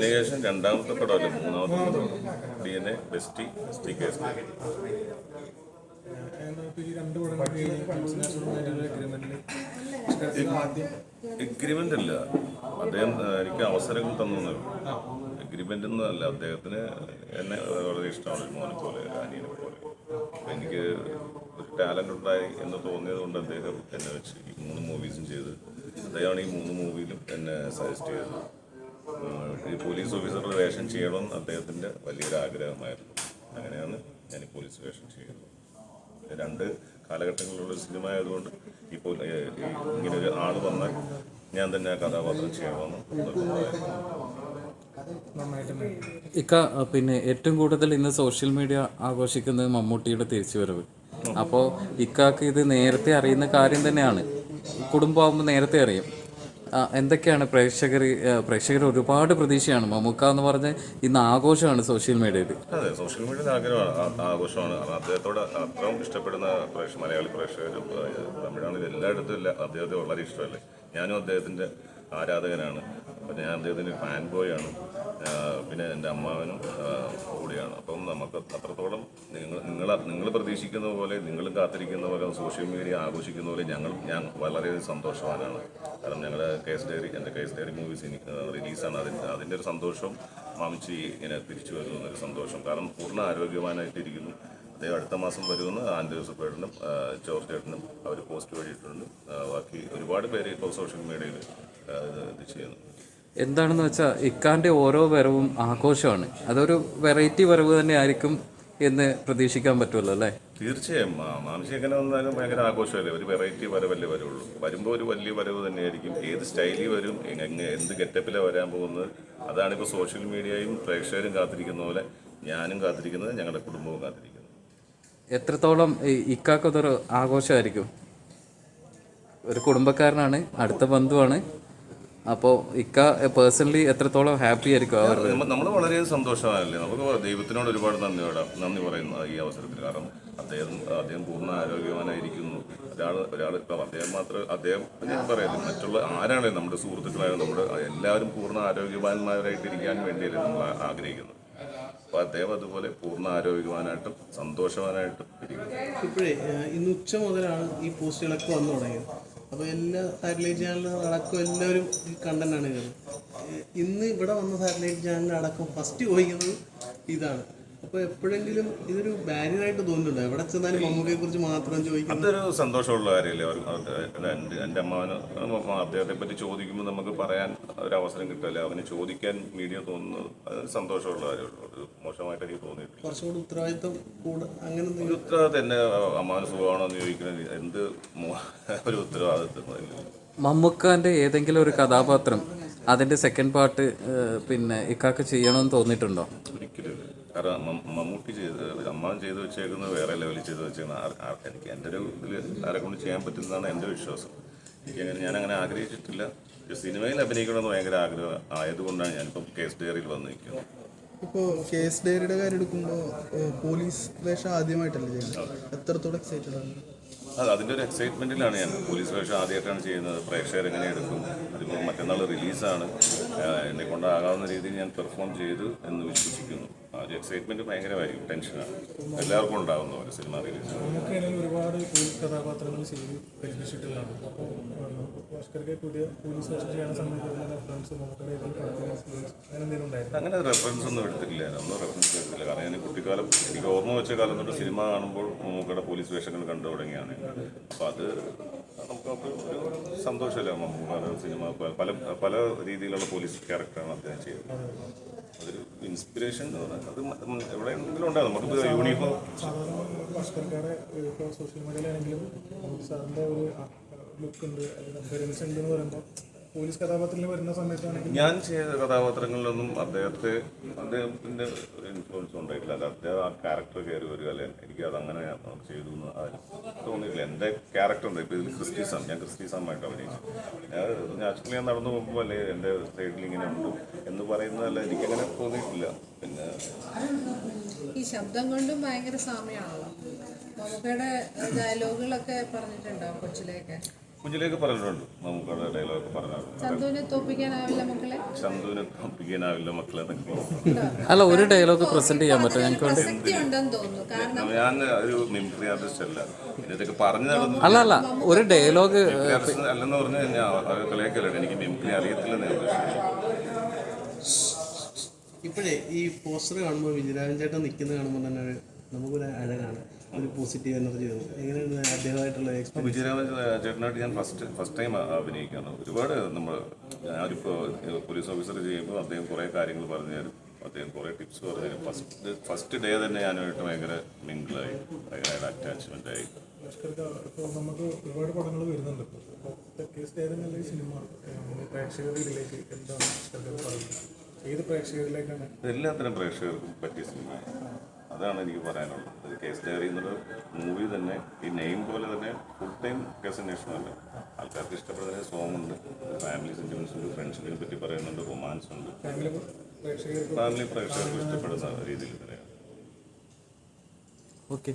ശേഷം രണ്ടാമത്തെ പടമല്ലേ മൂന്നാമത്തെ പടമാണ് D N A bestie bestie case. Agreement അല്ല അദ്ദേഹം എനിക്ക് അവസരങ്ങൾ തന്നു എഗ്രിമെന്റ് ഒന്നല്ല അദ്ദേഹത്തിന് എന്നെ വളരെ ഇഷ്ടമാണ്. മോനെ പോലെ അനിയനെ പോലെ. എനിക്ക് ഒരു ടാലന്റ് ഉണ്ടായി എന്ന് തോന്നിയത് കൊണ്ട് അദ്ദേഹം എന്നെ വെച്ച് ഈ മൂന്ന് മൂവീസും ചെയ്ത് അദ്ദേഹമാണ് ഈ മൂന്ന് മൂവിയിലും എന്നെ സജസ്റ്റ് ചെയ്തത്. ഈ പോലീസ് ഓഫീസറുടെ വേഷം ചെയ്യണമെന്ന് അദ്ദേഹത്തിന്റെ വലിയൊരു ആഗ്രഹമായിരുന്നു. അങ്ങനെയാണ് ഞാൻ ഈ പോലീസ് വേഷം ചെയ്യുന്നത്. രണ്ട് കാലഘട്ടങ്ങളിലുള്ള സിനിമ ആയതുകൊണ്ട് ഇപ്പോൾ ഇങ്ങനെ ഒരു ആൾ വന്നാൽ ഞാൻ തന്നെ ആ കഥാപാത്രം ചെയ്യണമെന്ന് ഇക്ക പിന്നെ ഏറ്റവും കൂടുതൽ ഇന്ന് സോഷ്യൽ മീഡിയ ആഘോഷിക്കുന്നത് മമ്മൂട്ടിയുടെ തിരിച്ചുവരവ്. അപ്പോൾ ഇക്കാക്ക് ഇത് നേരത്തെ അറിയുന്ന കാര്യം തന്നെയാണ്. കുടുംബമാകുമ്പോൾ നേരത്തെ അറിയും. എന്തൊക്കെയാണ് പ്രേക്ഷകർ പ്രേക്ഷകർ ഒരുപാട് പ്രതീക്ഷയാണ്. മമ്മൂക്ക എന്ന് പറഞ്ഞ ഇന്ന് ആഘോഷമാണ് സോഷ്യൽ മീഡിയയിൽ. അതെ സോഷ്യൽ മീഡിയയിൽ ആഗ്രഹമാണ്. ആഘോഷമാണ്. അദ്ദേഹത്തോട് അത്രയും ഇഷ്ടപ്പെടുന്ന പ്രേക്ഷ മലയാളി പ്രേക്ഷകരും ഏ, തമിഴാണെങ്കിൽ എല്ലായിടത്തും ഇല്ല. അദ്ദേഹത്തെ വളരെ ഇഷ്ടമല്ലേ? ഞാനും അദ്ദേഹത്തിന്റെ ആരാധകനാണ്. അപ്പം ഞാൻ അദ്ദേഹത്തിന്റെ ഫാൻ ബോയ് ആണ് പിന്നെ എന്റെ അമ്മാവനും കൂടിയാണ്. അപ്പം നമുക്ക് അത്രത്തോളം നിങ്ങൾ നിങ്ങൾ നിങ്ങൾ പ്രതീക്ഷിക്കുന്ന പോലെ നിങ്ങളും കാത്തിരിക്കുന്ന പോലെ സോഷ്യൽ മീഡിയ ആഘോഷിക്കുന്ന പോലെ ഞങ്ങൾ ഞാൻ വളരെ സന്തോഷവാനാണ്. കാരണം ഞങ്ങളുടെ കേസ് ഡയറി എന്റെ കേസ് ഡയറി മൂവീസ് ഇനി റിലീസാണ് അതിന്റെ അതിന്റെ ഒരു സന്തോഷം മാമിച്ചി ഇങ്ങനെ തിരിച്ചു വരുന്നു എന്നൊരു സന്തോഷം. കാരണം പൂർണ ആരോഗ്യവാനായിട്ടിരിക്കുന്നു. അദ്ദേഹം അടുത്ത മാസം വരുമെന്ന് ആൻഡ് ജോസഫേട്ടനും ജോർജ് ചേട്ടനും അവർ പോസ്റ്റ് വഴിയിട്ടുണ്ട് ബാക്കി ഒരുപാട് പേര് ഇപ്പോൾ സോഷ്യൽ മീഡിയയിൽ ഇത് ചെയ്യുന്നു. എന്താണെന്ന് വെച്ചാൽ ഇക്കാന്റെ ഓരോ വരവും ആഘോഷമാണ്. അതൊരു വെറൈറ്റി വരവ് തന്നെ ആയിരിക്കും എന്ന് പ്രതീക്ഷിക്കാൻ പറ്റുമല്ലോ അല്ലേ? തീർച്ചയായും. മാ- മാംസി എങ്ങനെ വന്നാലും ഭയങ്കര ആഘോഷമല്ലേ? ഒരു വെറൈറ്റി വരവല്ലേ വരുള്ളൂ. വരുമ്പോൾ ഒരു വലിയ വരവ് തന്നെയായിരിക്കും. ഏത് സ്റ്റൈലിൽ വരും? എന്ത് ഗെറ്റപ്പിലാണ് വരാൻ പോകുന്നത്? അതാണ് ഇപ്പോൾ സോഷ്യൽ മീഡിയയും പ്രേക്ഷകരും കാത്തിരിക്കുന്ന പോലെ ഞാനും കാത്തിരിക്കുന്നത് ഞങ്ങളുടെ കുടുംബവും കാത്തിരിക്കുന്നത് എത്രത്തോളം ഇക്കാക്കതൊരു ആഘോഷമായിരിക്കും? ഒരു കുടുംബക്കാരനാണ് അടുത്ത ബന്ധുവാണ്. അപ്പോൾ ഇക്ക പേഴ്സണലി എത്രത്തോളം ഹാപ്പി ആയിരിക്കും അവർ നമ്മൾ വളരെ സന്തോഷമായല്ലേ നമുക്ക് ദൈവത്തിനോട് ഒരുപാട് നന്ദി വേണം നന്ദി പറയുന്നു ഈ അവസരത്തിൽ കാരണം അദ്ദേഹം അദ്ദേഹം പൂർണ ആരോഗ്യവാനായിരിക്കുന്നു. ഒരാൾ ഒരാൾ ഇപ്പം അദ്ദേഹം മാത്രം അദ്ദേഹം ഞാൻ പറയാം മറ്റുള്ള ആരാണെങ്കിലും നമ്മുടെ സുഹൃത്തുക്കളായ നമ്മുടെ എല്ലാവരും പൂർണ ആരോഗ്യവാന്മാരായിട്ടിരിക്കാൻ വേണ്ടിയല്ലേ നമ്മൾ ആഗ്രഹിക്കുന്നു അപ്പോൾ അദ്ദേഹം അതുപോലെ പൂർണ ആരോഗ്യവാനായിട്ടും സന്തോഷവാനായിട്ടും ഇപ്പോഴേ ഇന്ന് ഉച്ച മുതലാണ് ഈ പോസ്റ്റുകളൊക്കെ വന്നു തുടങ്ങിയത്. അപ്പോൾ എല്ലാ സാറ്റലൈറ്റ് ചാനലും അടക്കം എല്ലാവരും ഈ കണ്ടന്റാണ് കയറുന്നത് ഇന്ന് ഇവിടെ വന്ന സാറ്റലൈറ്റ് ചാനൽ അടക്കം ഫസ്റ്റ് ചോദിക്കുന്നത് ഇതാണ്. അപ്പോൾ എപ്പോഴെങ്കിലും ഇതൊരു ബാരിയറായിട്ട് തോന്നുന്നുണ്ടോ? എവിടെ ചെന്നാലും മമ്മൂക്കയെ കുറിച്ച് മാത്രം ചോദിക്കും അതൊരു സന്തോഷമുള്ള കാര്യമല്ലേ? അവർ അവർക്ക് എന്റെ അമ്മാവന് അദ്ദേഹത്തെ പറ്റി ചോദിക്കുമ്പോൾ നമുക്ക് പറയാൻ ഒരു അവസരം കിട്ടില്ല അവന് ചോദിക്കാൻ മീഡിയ തോന്നുന്നു അത് സന്തോഷമുള്ള കാര്യമുള്ളൂ മോശമായിട്ട് എനിക്ക് തോന്നിയിട്ടില്ല. കുറച്ചുകൂടി ഉത്തരവാദിത്തം കൂടെ അങ്ങനെ ഒരു ഉത്തരവാദിത്തം എന്നെ അമ്മാവന് സുഖമാണോ എന്ന് ചോദിക്കുന്നത് എന്ത് ഒരു ഉത്തരവാദിത്തം അതില്ല. മമ്മൂക്കാന്റെ ഏതെങ്കിലും ഒരു കഥാപാത്രം അതിന്റെ സെക്കൻഡ് പാർട്ട് പിന്നെ ഇക്കാക്ക് ചെയ്യണമെന്ന് തോന്നിയിട്ടുണ്ടോ? ഒരിക്കലും. കാരണം മമ്മൂട്ടി ചെയ്ത് അമ്മ ചെയ്ത് വെച്ചേക്കുന്നത് വേറെ ലെവലിൽ ചെയ്ത് വെച്ചേക്കുന്ന എനിക്ക് എന്റെ ഒരു ഇതിൽ ആരെ കൊണ്ട് ചെയ്യാൻ പറ്റുന്നതാണ് എന്റെ വിശ്വാസം. എനിക്ക് അങ്ങനെ ഞാൻ അങ്ങനെ ആഗ്രഹിച്ചിട്ടില്ല സിനിമയിൽ അഭിനയിക്കണമെന്ന് ഭയങ്കര ആഗ്രഹം ആയതുകൊണ്ടാണ് ഞാനിപ്പോൾ കേസ് ഡയറിയിൽ വന്നു നിൽക്കുന്നത് ഇപ്പോൾ കേസ് ഡയറിയുടെ കാര്യം എടുക്കുമ്പോൾ പോലീസ് വേഷം ആദ്യമായിട്ടല്ലേ ചെയ്യുന്നത്? എത്രത്തോളം എക്സൈറ്റഡ് ആണ്? അത് അതിന്റെ ഒരു എക്സൈറ്റ്മെന്റിലാണ് ഞാൻ. പോലീസ് വേഷം ആദ്യമായിട്ടാണ് ചെയ്യുന്നത്. പ്രേക്ഷകർ എങ്ങനെ എടുക്കും? അതിപ്പോൾ മറ്റന്നാൾ റിലീസാണ്. എന്നെ കൊണ്ടാകാവുന്ന രീതിയിൽ ഞാൻ പെർഫോം ചെയ്തു എന്ന് വിശ്വസിക്കുന്നു. ആ ഒരു എക്സൈറ്റ്മെന്റ് ഭയങ്കരമായിരിക്കും ടെൻഷനാണ് എല്ലാവർക്കും ഉണ്ടാകുന്ന പോലെ സിനിമ റിലീസ് ഒരുപാട് പോലീസ് കഥാപാത്രങ്ങൾ ചെയ്ത് പരിചയിച്ചിട്ടുള്ളതാണ് അപ്പോൾ പുതിയ പോലീസ് അങ്ങനെ റെഫറൻസ് ഒന്നും എടുത്തിട്ടില്ല. നമ്മൾ റെഫറൻസ് എടുത്തില്ല കാരണം ഞാൻ കുട്ടിക്കാലം എനിക്ക് ഓർമ്മ വെച്ച കാലം തൊട്ട് സിനിമ കാണുമ്പോൾ മൂക്കട പോലീസ് വേഷങ്ങൾ കണ്ടു തുടങ്ങിയാണ് അപ്പോൾ അത് നമുക്ക് ഒരു സന്തോഷമല്ല മമ്മൂക്കയുടെ സിനിമ പല പല രീതിയിലുള്ള പോലീസ് ക്യാരക്ടറാണ് അദ്ദേഹം ചെയ്യുന്നത് അതൊരു ഇൻസ്പിറേഷൻ എന്ന് പറഞ്ഞാൽ അത് എവിടെയെങ്കിലും ഉണ്ടാകും നമുക്ക് യൂണിഫോം സോഷ്യൽ മീഡിയയിലാണെങ്കിലും നമുക്ക് സാറിന്റെ ഒരു ലുക്ക് ഉണ്ട് അപ്പിയറൻസ് ഉണ്ട് എന്ന് പറയുമ്പോൾ പോലീസ് കഥാപാത്രത്തിൽ വരുന്ന സമയത്താണെങ്കിൽ ഞാൻ ചെയ്ത കഥാപാത്രങ്ങളിലൊന്നും അദ്ദേഹത്തെ അദ്ദേഹത്തിന്റെ ഇൻഫ്ലുവൻസ് ഉണ്ടായിട്ടില്ല. അത് അദ്ദേഹം ആ ക്യാരക്ടർ കയറി വരിക അല്ലെ? എനിക്ക് അത് അങ്ങനെ ചെയ്തു എന്ന് തോന്നിയിട്ടില്ല. എന്റെ ക്യാരക്ടർ ഉണ്ട്. ഇപ്പോൾ ഇതിൽ ക്രിസ്റ്റിസാം ഞാൻ ക്രിസ്റ്റിസാമായിട്ട് അഭിനയിച്ചു. ഞാൻ നാച്ചുറലി ഞാൻ നടന്നു പോകുമ്പോൾ അല്ലേ എന്റെ സൈഡിൽ ഇങ്ങനെ ഉണ്ട് എന്ന് പറയുന്നതല്ല എനിക്കങ്ങനെ തോന്നിയിട്ടില്ല. പിന്നെ ഈ ശബ്ദം കൊണ്ടും ഭയങ്കര സാമ്യമാണല്ലോ. മമ്മൂക്കയുടെ ഡയലോഗുകളൊക്കെ പറഞ്ഞിട്ടുണ്ടോ കൊച്ചിലേക്ക് കുഞ്ഞിലേക്ക് പറഞ്ഞിട്ടുണ്ട്. നമുക്ക് ഡയലോഗ് പറഞ്ഞിട്ടുണ്ട് ചന്തുവിനെ തോപ്പിക്കാനാവില്ല മക്കളെ? അല്ല ഒരു ഡയലോഗ് പ്രസന്റ് ചെയ്യാൻ പറ്റും ഞങ്ങൾക്ക് വേണ്ടി. ഉണ്ടെന്ന് തോന്നുന്നു. കാരണം ഞാൻ ഒരു മിമിക്രി ആർട്ടിസ്റ്റ് അല്ല. ഇതൊക്കെ പറഞ്ഞു നടന്നു അല്ല അല്ല ഒരു ഡയലോഗ് അല്ലെന്ന് പറഞ്ഞു കഴിഞ്ഞാൽ അത് എനിക്ക് മിമിക്രി അറിയത്തില്ലെന്ന്. ഇപ്പോഴേ ഈ പോസ്റ്റർ കാണുമ്പോൾ വിജയരാജൻ ചേട്ടൻ നിൽക്കുന്നത് കാണുമ്പോൾ തന്നെ ഒരു നമുക്കൊരു അഴകാണ്. ഒരു പോസിറ്റീവ് എനർജി എങ്ങനെയാണ് അദ്ദേഹമായിട്ടുള്ള എക്സ്പീരിയൻസ് വിജയരാമൻ ചേട്ടനായിട്ട് ഞാൻ ഫസ്റ്റ് ഫസ്റ്റ് ടൈം അഭിനയിക്കുകയാണ് ഒരുപാട് നമ്മൾ ഞാനിപ്പോൾ പോലീസ് ഓഫീസർ ചെയ്യുമ്പോൾ അദ്ദേഹം കുറേ കാര്യങ്ങൾ പറഞ്ഞു തരും അദ്ദേഹം കുറേ ടിപ്സ് പറഞ്ഞു തരും ഫസ്റ്റ് ഫസ്റ്റ് ഡേ തന്നെ ഞാനായിട്ട് ഭയങ്കര മിങ്കിളായി ഭയങ്കര അറ്റാച്ച്മെന്റ് ആയി. ഇപ്പോൾ നമുക്ക് ഒരുപാട് പടങ്ങൾ വരുന്നുണ്ട് ഇപ്പോൾ സിനിമ എന്താണ് ഏത് പ്രേക്ഷകരിലേക്കാണ്? എല്ലാത്തരം പ്രേക്ഷകർക്കും പറ്റിയ സിനിമയാണ് അതാണ് എനിക്ക് പറയാനുള്ളത്. ഒരു കേസ് ഡയറി എന്നൊരു മൂവി തന്നെ ഈ നെയിം പോലെ തന്നെ ഫുൾ ടൈം കേസ് അന്വേഷണമല്ല ആൾക്കാർക്ക് ഇഷ്ടപ്പെടുന്ന സോങ് ഉണ്ട്. ഫാമിലി സെന്റിമെൻസ് ഉണ്ട് ഫ്രണ്ട്ഷിപ്പിനെ പറ്റി പറയുന്നുണ്ട് റൊമാൻസ് ഉണ്ട്. ഫാമിലി പ്രേക്ഷകർക്ക് ഫാമിലി പ്രേക്ഷകർക്ക് ഇഷ്ടപ്പെടുന്ന രീതിയിൽ തന്നെയാണ്. ഓക്കെ